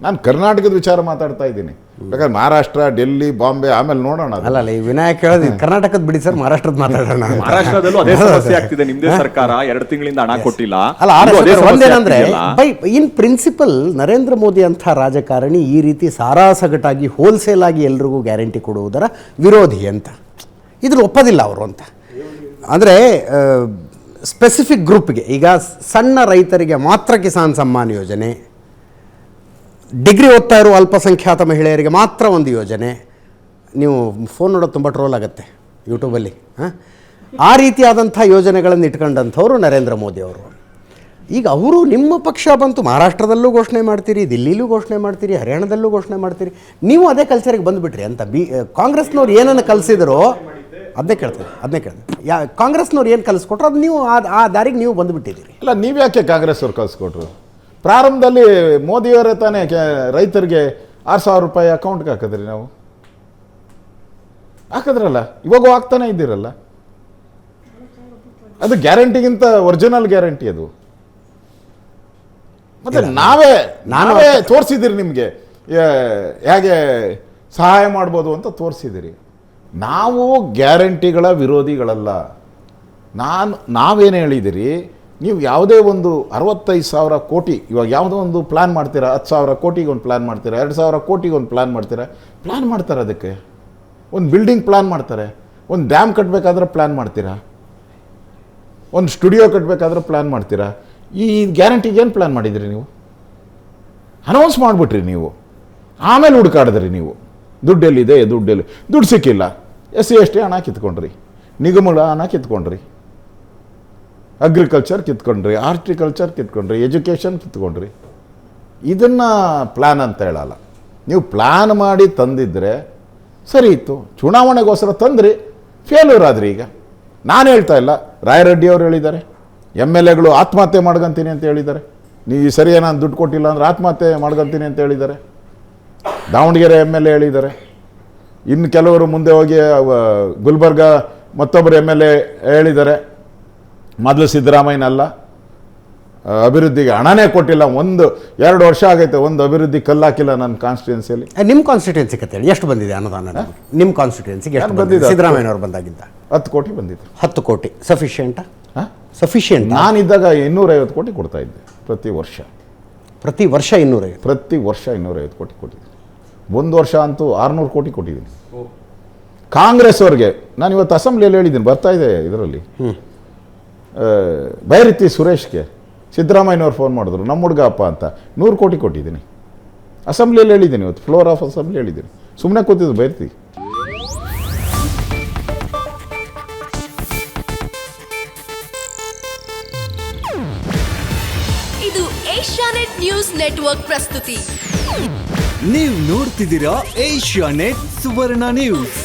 ನಾನು ಕರ್ನಾಟಕದ ವಿಚಾರ ಮಾತಾಡ್ತಾ ಇದ್ದೀನಿ. ಯಾಕಂದ್ರೆ ಮಹಾರಾಷ್ಟ್ರ ಡೆಲ್ಲಿ ಬಾಂಬೆ ಆಮೇಲೆ ನೋಡೋಣ ಅದು. ಅಲ್ಲ ಅಲ್ಲ ಈ ವಿನಾಯಕ್ ಹೇಳೋದು ಕರ್ನಾಟಕದ ಬಿಡಿ ಸರ್ ಮಹಾರಾಷ್ಟ್ರದ ಮಾತಾಡೋಣ ಮಹಾರಾಷ್ಟ್ರದಲ್ಲೂ ಅದೇ ಸಮಸ್ಯೆ ಆಗ್ತಿದೆ ನಿಮ್ದೇ ಸರ್ಕಾರ ಎರಡು ತಿಂಗಳಿಂದ ಹಣ ಕೊಟ್ಟಿಲ್ಲ. ಅಲ್ಲ ಒಂದೇನಂದ್ರೆ by in principle Narendra Modi ಅಂಥ ರಾಜಕಾರಣಿ ಈ ರೀತಿ ಸಾರಾಸಗಟಾಗಿ ಹೋಲ್ಸೇಲ್ ಆಗಿ ಎಲ್ರಿಗೂ ಗ್ಯಾರಂಟಿ ಕೊಡುವುದರ ವಿರೋಧಿ ಅಂತ. ಇದ್ರ ಒಪ್ಪೋದಿಲ್ಲ ಅವರು ಅಂತ. ಅಂದರೆ ಸ್ಪೆಸಿಫಿಕ್ ಗ್ರೂಪ್ಗೆ ಈಗ ಸಣ್ಣ ರೈತರಿಗೆ ಮಾತ್ರ ಕಿಸಾನ್ ಸಮ್ಮಾನ್ ಯೋಜನೆ ಡಿಗ್ರಿ ಓದ್ತಾ ಇರುವ ಅಲ್ಪಸಂಖ್ಯಾತ ಮಹಿಳೆಯರಿಗೆ ಮಾತ್ರ ಒಂದು ಯೋಜನೆ. ನೀವು ಫೋನ್ ನೋಡೋದು ತುಂಬ ಟ್ರೋಲ್ ಆಗುತ್ತೆ ಯೂಟ್ಯೂಬಲ್ಲಿ ಹಾಂ? ಆ ರೀತಿಯಾದಂಥ ಯೋಜನೆಗಳನ್ನು ಇಟ್ಕೊಂಡಂಥವ್ರು ನರೇಂದ್ರ ಮೋದಿ ಅವರು. ಈಗ ಅವರು ನಿಮ್ಮ ಪಕ್ಷ ಬಂತು, ಮಹಾರಾಷ್ಟ್ರದಲ್ಲೂ ಘೋಷಣೆ ಮಾಡ್ತೀರಿ, ದಿಲ್ಲಿಲೂ ಘೋಷಣೆ ಮಾಡ್ತೀರಿ, ಹರಿಯಾಣದಲ್ಲೂ ಘೋಷಣೆ ಮಾಡ್ತೀರಿ. ನೀವು ಅದೇ ಕಲ್ಚರಿಗೆ ಬಂದುಬಿಟ್ರಿ ಅಂತ ಬಿ ಕಾಂಗ್ರೆಸ್ನವ್ರು ಏನನ್ನು ಕಲಿಸಿದ್ರು ಅದನ್ನೇ ಕೇಳ್ತಾರೆ ಅದನ್ನೇ ಕೇಳ್ತಾರೆ ಯಾ, ಕಾಂಗ್ರೆಸ್ನವ್ರು ಏನು ಕಲಿಸ್ಕೊಟ್ರು, ಅದು ನೀವು ಆ ದಾರಿಗೆ ನೀವು ಬಂದುಬಿಟ್ಟಿದ್ದೀರಿ. ಇಲ್ಲ ನೀವು ಯಾಕೆ ಕಾಂಗ್ರೆಸ್ ಅವ್ರು ಕಳ್ಸಿಕೊಟ್ರು ಪ್ರಾರಂಭದಲ್ಲಿ ಮೋದಿಯವರೇ ತಾನೇ ರೈತರಿಗೆ ಆರು ಸಾವಿರ ರೂಪಾಯಿ ಅಕೌಂಟ್ಗೆ ಹಾಕಿದ್ರಿ ನಾವು? ಹಾಕಿದ್ರಲ್ಲ? ಇವಾಗೂ ಹಾಕ್ತಾನೆ ಇದ್ದೀರಲ್ಲ? ಅದು ಗ್ಯಾರಂಟಿಗಿಂತ ಒರಿಜಿನಲ್ ಗ್ಯಾರಂಟಿ ಅದು. ಮತ್ತೆ ನಾವೇ ನಾವೇ ತೋರಿಸಿದಿರಿ ನಿಮಗೆ. ಹೇಗೆ ಸಹಾಯ ಮಾಡ್ಬೋದು ಅಂತ ತೋರಿಸಿದಿರಿ ನಾವು ಗ್ಯಾರಂಟಿಗಳ ವಿರೋಧಿಗಳಲ್ಲ. ನಾನು ನಾವೇನು ಹೇಳಿದಿರಿ ನೀವು ಯಾವುದೇ ಒಂದು ಅರವತ್ತೈದು ಸಾವಿರ ಕೋಟಿ, ಇವಾಗ ಯಾವುದೋ ಒಂದು ಪ್ಲ್ಯಾನ್ ಮಾಡ್ತೀರಾ, ಹತ್ತು ಸಾವಿರ ಕೋಟಿಗೆ ಒಂದು ಪ್ಲ್ಯಾನ್ ಮಾಡ್ತೀರಾ, ಎರಡು ಸಾವಿರ ಕೋಟಿಗೆ ಒಂದು ಪ್ಲ್ಯಾನ್ ಮಾಡ್ತೀರಾ ಪ್ಲ್ಯಾನ್ ಮಾಡ್ತಾರೆ ಅದಕ್ಕೆ. ಒಂದು ಬಿಲ್ಡಿಂಗ್ ಪ್ಲ್ಯಾನ್ ಮಾಡ್ತಾರೆ, ಒಂದು ಡ್ಯಾಮ್ ಕಟ್ಟಬೇಕಾದ್ರೆ ಪ್ಲ್ಯಾನ್ ಮಾಡ್ತೀರಾ, ಒಂದು ಸ್ಟುಡಿಯೋ ಕಟ್ಟಬೇಕಾದ್ರೆ ಪ್ಲ್ಯಾನ್ ಮಾಡ್ತೀರಾ, ಈ ಗ್ಯಾರಂಟಿಗೆ ಏನು ಪ್ಲ್ಯಾನ್ ಮಾಡಿದಿರಿ ನೀವು? ಅನೌನ್ಸ್ ಮಾಡಿಬಿಟ್ರಿ ನೀವು. ಆಮೇಲೆ ಹುಡುಕಾಡಿದ್ರಿ ನೀವು. ದುಡ್ಡೆಲ್ಲಿದೆ, ದುಡ್ಡೆಲ್ಲಿ, ದುಡ್ಡು ಸಿಕ್ಕಿಲ್ಲ. ಎಸ್ ಸಿ ಎಸ್ ಟಿ ಹಣ ಕಿತ್ಕೊಂಡ್ರಿ. ನಿಗಮಗಳ ಹಣ ಕಿತ್ಕೊಂಡ್ರಿ. ಅಗ್ರಿಕಲ್ಚರ್ ಕಿತ್ಕೊಂಡ್ರಿ ಆರ್ಟಿಕಲ್ಚರ್ ಕಿತ್ಕೊಂಡ್ರಿ ಎಜುಕೇಷನ್ ಕಿತ್ಕೊಂಡ್ರಿ. ಇದನ್ನು ಪ್ಲ್ಯಾನ್ ಅಂತ ಹೇಳಲ್ಲ. ನೀವು ಪ್ಲ್ಯಾನ್ ಮಾಡಿ ತಂದಿದ್ದರೆ ಸರಿ ಇತ್ತು. ಚುನಾವಣೆಗೋಸ್ಕರ ತಂದ್ರಿ. ಫೇಲ್ಯೂರ್ ಆದ್ರಿ ಈಗ. ನಾನು ಹೇಳ್ತಾ ಇಲ್ಲ. ರಾಯರೆಡ್ಡಿ ಅವರು ಹೇಳಿದ್ದಾರೆ. ಎಂ ಎಲ್ ಎಗಳು ಆತ್ಮಹತ್ಯೆ ಮಾಡ್ಕೊಂತೀನಿ ಅಂತ ಹೇಳಿದ್ದಾರೆ. ನೀವು ಈ ಸರಿ ನಾನು ದುಡ್ಡು ಕೊಟ್ಟಿಲ್ಲ ಅಂದರೆ ಆತ್ಮಹತ್ಯೆ ಮಾಡ್ಕೊಂತೀನಿ ಅಂತ ಹೇಳಿದ್ದಾರೆ. ದಾವಣಗೆರೆ ಎಂ ಎಲ್ ಎ ಹೇಳಿದ್ದಾರೆ. ಇನ್ನು ಕೆಲವರು ಮುಂದೆ ಹೋಗಿ ಗುಲ್ಬರ್ಗ ಮತ್ತೊಬ್ಬರು ಎಂ ಎಲ್ ಎ ಹೇಳಿದ್ದಾರೆ. ಮೊದಲು ಸಿದ್ದರಾಮಯ್ಯನಲ್ಲ ಅಭಿವೃದ್ಧಿಗೆ ಹಣನೇ ಕೊಟ್ಟಿಲ್ಲ. ಒಂದು ಎರಡು ವರ್ಷ ಆಗೈತೆ ಒಂದು ಅಭಿವೃದ್ಧಿ ಕಲ್ಲಾಕಿಲ್ಲ ನನ್ನ ಕಾನ್ಸ್ಟಿಟ್ಯೂನ್ಸಿಯಲ್ಲಿ ನಿಮ್ಮ ಕಾನ್ಸ್ಟಿಟ್ಯೂನ್ಸಿ ಕತೆ ಎಷ್ಟು ಬಂದಿದೆ ಅನುದಾನ ನಿಮ್ಮ ಕಾನ್ಸ್ಟಿಟ್ಯೂನ್ಸಿಗೆ ಎಷ್ಟು ಬಂದಿದೆ? ಸಿದ್ದರಾಮಯ್ಯನವ್ರು ಬಂದಾಗಿದ್ದ? ಹತ್ತು ಕೋಟಿ ಬಂದಿದೆ ಹತ್ತು ಕೋಟಿ. ಸಫಿಷಿಯೆಂಟಾ ಹಾಂ? ಸಫಿಷಿಯೆಂಟ್ ನಾನಿದ್ದಾಗ ಇನ್ನೂರೈವತ್ತು ಕೋಟಿ ಕೊಡ್ತಾ ಇದ್ದೆ ಪ್ರತಿ ವರ್ಷ. ಪ್ರತಿ ವರ್ಷ ಇನ್ನೂರೈವತ್ತು? ಪ್ರತಿ ವರ್ಷ ಇನ್ನೂರೈವತ್ತು ಕೋಟಿ ಕೊಟ್ಟಿದ್ದೀನಿ. ಒಂದು ವರ್ಷ ಅಂತೂ ಆರುನೂರು ಕೋಟಿ ಕೊಟ್ಟಿದ್ದೀನಿ. ಕಾಂಗ್ರೆಸ್ ಅವ್ರಿಗೆ ನಾನು ಇವತ್ತು ಅಸೆಂಬ್ಲಿಯಲ್ಲಿ ಹೇಳಿದ್ದೀನಿ ಬರ್ತಾ ಇದೆ ಇದರಲ್ಲಿ. ಬೈರತಿ ಸುರೇಶ್ಗೆ ಸಿದ್ದರಾಮಯ್ಯನವ್ರು ಫೋನ್ ಮಾಡಿದ್ರು ನಮ್ಮ ಹುಡುಗ ಅಪ್ಪ ಅಂತ ನೂರು ಕೋಟಿ ಕೊಟ್ಟಿದ್ದೀನಿ. ಅಸೆಂಬ್ಲಿಯಲ್ಲಿ ಹೇಳಿದ್ದೀನಿ ಇವತ್ತು ಫ್ಲೋರ್ ಆಫ್ ಅಸೆಂಬ್ಲಿ ಹೇಳಿದ್ದೀನಿ. ಸುಮ್ಮನೆ ಕೂತಿದ್ದು ಬೈರತಿ. ಇದು ಏಷ್ಯಾನೆಟ್ ನ್ಯೂಸ್ ನೆಟ್ವರ್ಕ್ ಪ್ರಸ್ತುತಿ. ನೀವು ನೋಡ್ತಿದ್ದೀರಾ ಏಷ್ಯಾ ನೆಟ್ ಸುವರ್ಣ ನ್ಯೂಸ್.